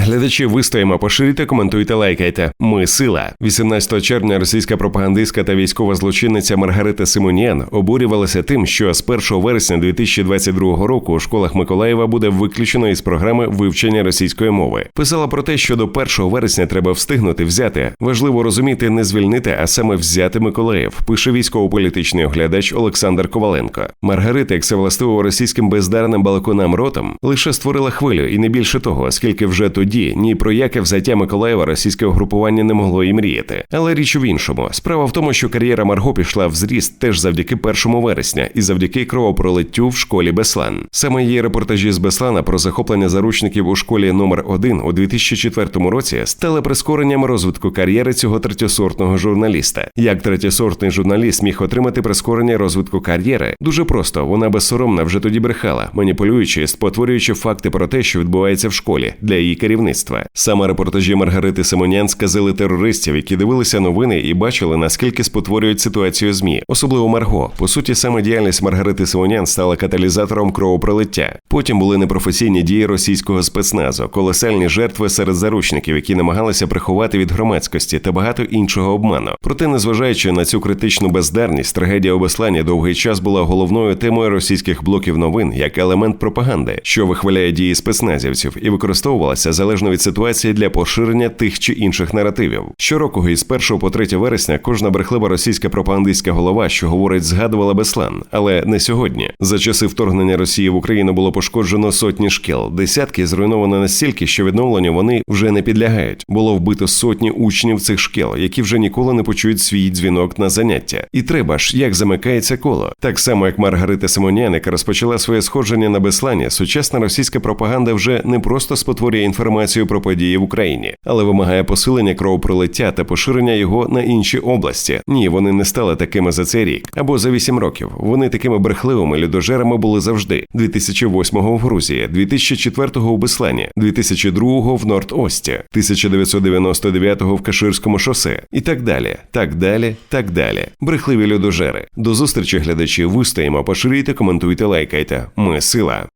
Глядачі вистоїмо, поширюйте, коментуйте, лайкайте. Ми сила. 18 червня російська пропагандистка та військова злочинниця Маргарита Симоніян обурювалася тим, що з 1 вересня 2022 року у школах Миколаєва буде виключено із програми вивчення російської мови. Писала про те, що до 1 вересня треба встигнути взяти. Важливо розуміти, не звільнити, а саме взяти Миколаїв. Пише військово-політичний оглядач Олександр Коваленко. Маргарита, як це властиво російським бездарним балаконам ротом, лише створила хвилю, і не більше того, оскільки вже тоді ні про яке взяття Миколаєва російське угрупування не могло і мріяти. Але річ у іншому. Справа в тому, що кар'єра Марго пішла в зріст теж завдяки 1 вересня і завдяки кровопролиттю в школі Беслан. Саме її репортажі з Беслана про захоплення заручників у школі номер 1 у 2004 році стали прискоренням розвитку кар'єри цього третьосортного журналіста. Як третьосортний журналіст міг отримати прискорення розвитку кар'єри? Дуже просто вона безсоромна вже тоді брехала, маніпулюючи, спотворюючи факти про те, що відбувається в школі для її керівництва. Саме репортажі Маргарити Симонян сказали терористів, які дивилися новини і бачили, наскільки спотворюють ситуацію змі, особливо Марго. По суті, саме діяльність Маргарити Симонян стала каталізатором кровопролиття. Потім були непрофесійні дії російського спецназу, колосальні жертви серед заручників, які намагалися приховати від громадськості та багато іншого обману. Проте, незважаючи на цю критичну бездарність, трагедія у Беслані довгий час була головною темою російських блоків новин як елемент пропаганди, що вихваляє дії спецназівців, і використовувалася залежно від ситуації для поширення тих чи інших наративів. Щороку із 1 по 3 вересня кожна брехлива російська пропагандистська голова, що говорить, згадувала Беслан, але не сьогодні. За часи вторгнення Росії в Україну було пошкоджено сотні шкіл, десятки зруйновано настільки, що відновленню вони вже не підлягають. Було вбито сотні учнів цих шкіл, які вже ніколи не почують свій дзвінок на заняття. І треба ж, як замикається коло. Так само, як Маргарита Симонян, яка розпочала своє сходження на Беслані, сучасна російська пропаганда вже не просто спотворює інформацію про події в Україні, але вимагає посилення кровопролиття та поширення його на інші області. Ні, вони не стали такими за цей рік або за вісім років. Вони такими брехливими людожерами були завжди: 2008-го в Грузії, 2004-го у Беслані, 2002-го в Норд-Ості, 1999-го в Каширському шосе і так далі, так далі, так далі. Брехливі людожери. До зустрічі, глядачі. Вистоїмо, поширюйте, коментуйте, лайкайте. Ми сила.